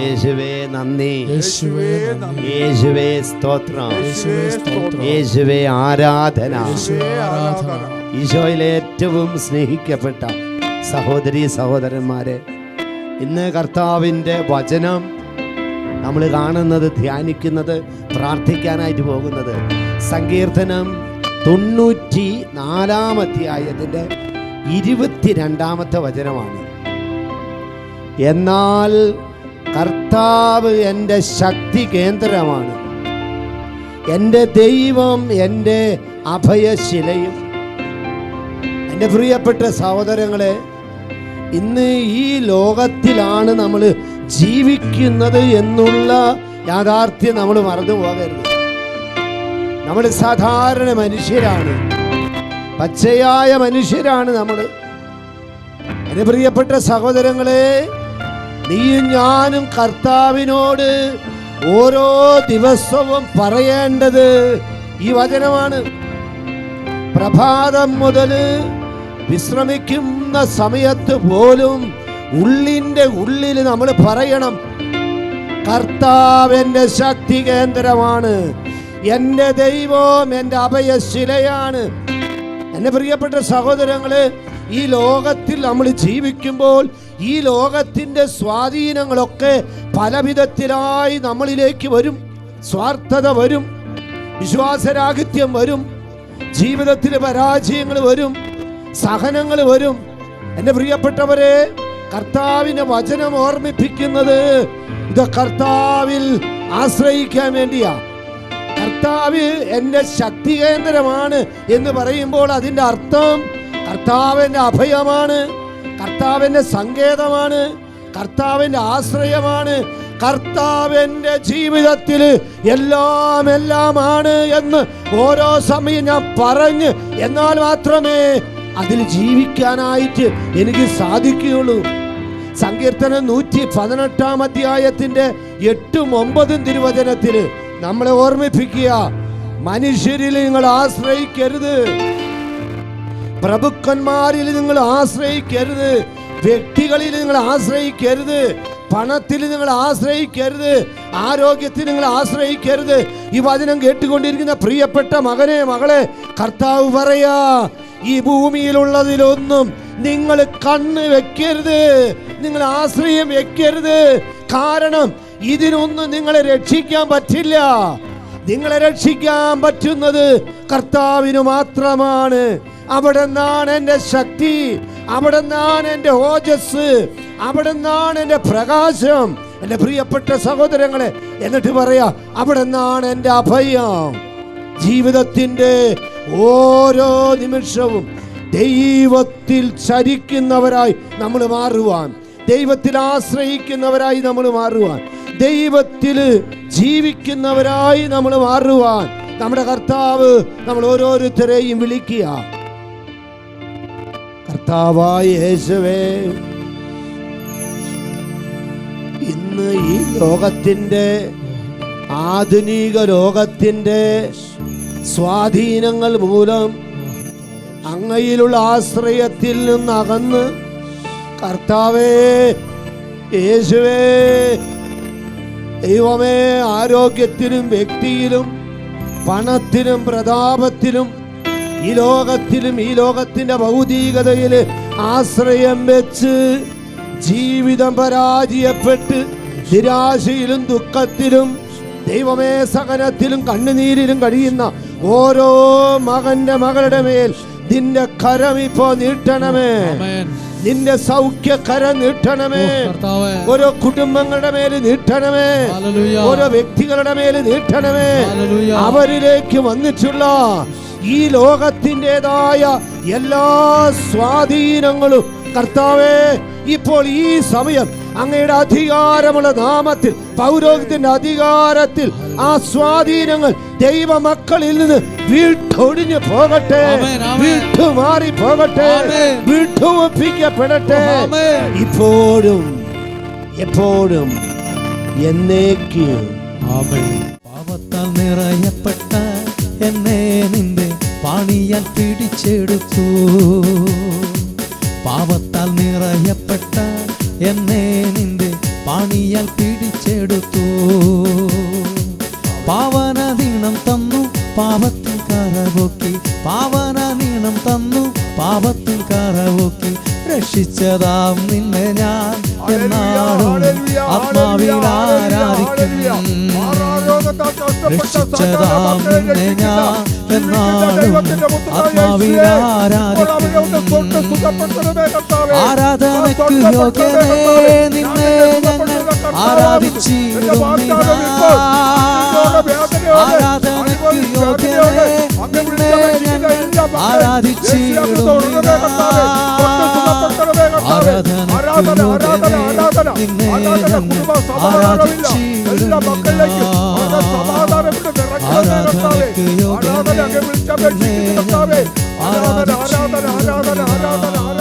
യേശുവേ നന്ദി. യേശുവേ സ്തോത്രം. യേശുവേ ആരാധന. ഈശോയിലെ ഏറ്റവും സ്നേഹിക്കപ്പെട്ട സഹോദരി സഹോദരന്മാരെ ഇന്ന് കർത്താവിന്റെ വചനം നമ്മൾ കാണുന്നത് ധ്യാനിക്കുന്നത് പ്രാർത്ഥിക്കാനായിട്ട് പോകുന്നത്. സങ്കീർത്തനം തൊണ്ണൂറ്റി നാലാം അധ്യായത്തിന്റെ ഇരുപത്തിരണ്ടാമത്തെ വചനമാണ്. എന്നാൽ കർത്താവ് എന്റെ ശക്തി കേന്ദ്രമാണ്. എന്റെ ദൈവം എന്റെ അഭയശിലയും. എന്റെ പ്രിയപ്പെട്ട സഹോദരങ്ങളെ ഇന്ന് ഈ ലോകത്തിലാണ് നമ്മൾ ജീവിക്കുന്നത് എന്നുള്ള യാഥാർത്ഥ്യം നമ്മൾ മറന്നു പോകരുത് നമ്മൾ സാധാരണ മനുഷ്യരാണ്. പച്ചയായ മനുഷ്യരാണ് നമ്മൾ എന്റെ പ്രിയപ്പെട്ട സഹോദരങ്ങളെ നീയും ഞാനും കർത്താവിനോട് ഓരോ ദിവസവും പറയേണ്ടത് ഈ വചനമാണ്. പ്രഭാതം മുതൽ വിശ്രമിക്കുന്ന സമയത്ത് പോലും ഉള്ളിന്റെ ഉള്ളിൽ നമ്മൾ പറയണം കർത്താവിന്റെ ശക്തി കേന്ദ്രമാണ് എന്റെ ദൈവം എന്റെ അഭയശിലയാണ് എന്റെ പ്രിയപ്പെട്ട സഹോദരങ്ങളെ ഈ ലോകത്തിൽ നമ്മൾ ജീവിക്കുമ്പോൾ ഈ ലോകത്തിന്റെ സ്വാധീനങ്ങളൊക്കെ പല വിധത്തിലായി നമ്മളിലേക്ക് വരും. സ്വാർത്ഥത വരും. വിശ്വാസരാഹിത്യം വരും. ജീവിതത്തിൽ പരാജയങ്ങൾ വരും. സഹനങ്ങൾ വരും. എന്റെ പ്രിയപ്പെട്ടവരെ കർത്താവിന്റെ വചനം ഓർമ്മിപ്പിക്കുന്നത് ഇത് കർത്താവിൽ ആശ്രയിക്കാൻ വേണ്ടിയാ. കർത്താവ് എന്റെ ശക്തി കേന്ദ്രമാണ് എന്ന് പറയുമ്പോൾ അതിന്റെ അർത്ഥം കർത്താവിന്റെ അഭയമാണ് കർത്താവിന്റെ സങ്കേതമാണ് കർത്താവിന്റെ ആശ്രയമാണ് കർത്താവിന്റെ ജീവിതത്തിൽ എല്ലാം എല്ലാമാണ് എന്ന് ഓരോ സമയം ഞാൻ പറഞ്ഞ് എന്നാൽ മാത്രമേ അതിൽ ജീവിക്കാനായിട്ട് എനിക്ക് സാധിക്കുകയുള്ളൂ. സങ്കീർത്തനം നൂറ്റി പതിനെട്ടാം അധ്യായത്തിന്റെ എട്ടും ഒമ്പതും തിരുവചനത്തിൽ നമ്മളെ ഓർമ്മിപ്പിക്കുക. മനുഷ്യരിൽ നിങ്ങൾ ആശ്രയിക്കരുത്. പ്രഭുക്കന്മാരിൽ നിങ്ങൾ ആശ്രയിക്കരുത്. വ്യക്തികളിൽ നിങ്ങൾ ആശ്രയിക്കരുത്. പണത്തിൽ നിങ്ങൾ ആശ്രയിക്കരുത്. ആരോഗ്യത്തിൽ നിങ്ങൾ ആശ്രയിക്കരുത്. ഈ വചനം കേട്ടുകൊണ്ടിരിക്കുന്ന പ്രിയപ്പെട്ട മകനെ മകളെ കർത്താവ് പറയാ ഈ ഭൂമിയിലുള്ളതിലൊന്നും നിങ്ങൾ കണ്ണ് വെക്കരുത്. നിങ്ങൾ ആശ്രയം വെക്കരുത്. കാരണം ഇതിനൊന്നും നിങ്ങളെ രക്ഷിക്കാൻ പറ്റില്ല. നിങ്ങളെ രക്ഷിക്കാൻ പറ്റുന്നത് കർത്താവിന് മാത്രമാണ്. അവിടെ നിന്നാണ് എന്റെ ശക്തി. അവിടെ നിന്നാണ് എന്റെ ഓജസ് അവിടെ നിന്നാണ് എന്റെ പ്രകാശം. എന്റെ പ്രിയപ്പെട്ട സഹോദരങ്ങളെ എന്നിട്ട് പറയാ അവിടെ നിന്നാണ് എന്റെ അഭയം. ജീവിതത്തിന്റെ ഓരോ നിമിഷവും ദൈവത്തിൽ ചരിക്കുന്നവരായി നമ്മൾ മാറുവാൻ ദൈവത്തിൽ ആശ്രയിക്കുന്നവരായി നമ്മൾ മാറുവാൻ ദൈവത്തിൽ ജീവിക്കുന്നവരായി നമ്മൾ മാറുവാൻ നമ്മുടെ കർത്താവ് നമ്മൾ ഓരോരുത്തരെയും വിളിക്കുക. കർത്താവായ യേശുവേ ഇന്ന് ഈ ലോകത്തിന്റെ ആധുനിക ലോകത്തിന്റെ സ്വാധീനങ്ങൾ മൂലം അങ്ങയിലുള്ള ആശ്രയത്തിൽ നിന്ന് അകന്ന് കർത്താവേ യേശുവേ ദൈവമേ ആരോഗ്യത്തിലും വ്യക്തിയിലും പണത്തിലും പ്രതാപത്തിലും ഈ ലോകത്തിലും ഈ ലോകത്തിന്റെ ഭൗതികതയിൽ ആശ്രയം വെച്ച് ജീവിതം പരാജയപ്പെട്ട് നിരാശയിലും ദുഃഖത്തിലും ദൈവമേ സഹനത്തിലും കണ്ണുനീരിലും കഴിയുന്ന ഓരോ മകന്റെ മകളുടെ മേൽ നിന്റെ കരം ഇപ്പോ നീട്ടണമേ. നിന്റെ സൗഖ്യ കര നീട്ടണമേ ഓരോ കുടുംബങ്ങളുടെ മേൽ നീട്ടണമേ. ഓരോ വ്യക്തികളുടെ മേൽ നീട്ടണമേ. അവരിലേക്ക് വന്നിട്ടുള്ള ഈ ലോകത്തിന്റെതായ എല്ലാ സ്വാധീനങ്ങളും കർത്താവേ ഇപ്പോൾ ഈ സമയം അങ്ങയുടെ അധികാരമുള്ള നാമത്തിൽ പൗരോഹിത്യന്റെ അധികാരത്തിൽ ആ സ്വാധീനങ്ങൾ ദൈവ മക്കളിൽ നിന്ന് വീട്ടൊഴിഞ്ഞു പോകട്ടെ വീട്ടു. വിട്ടുമാറി പോകട്ടെ. വിട്ടുവപ്പിക്കപ്പെടട്ടെ ഇപ്പോഴും എപ്പോഴും എന്നേക്കും. പാപത്താൽ നിറയപ്പെട്ട എന്നെ നിന്റെ പാണിയാൽ പിടിച്ചെടുത്തു പാപത്താൽ നിറയപ്പെട്ട എന്നെ നിന്റെ പാണിയാൽ പിടിച്ചെടുത്തു. പാവന നീണം തന്നു പാപത്തിൽ കറവൊക്കി പാവന നീണം തന്നു പാപത്തിൽ കറവൊക്കി രക്ഷിച്ചതാം നിന്നെ ഞാൻ എന്നാളും ആത്മാവിൽ ആരാധിക്കും. രക്ഷിച്ചതാം യോഗ്യനേ നിന്നെ ഞങ്ങൾ ആരാധിച്ചിടുന്നിതാ ആരാധനക്ക് നിന്നെ ഞങ്ങൾ ആരാധിച്ചിടുന്നിതാ ഞങ്ങൾ ആരാധനയ്ക്ക് യോഗ്യനേ നിന്നെ ഞങ്ങൾ ആരാധിച്ചിടുന്നിതാ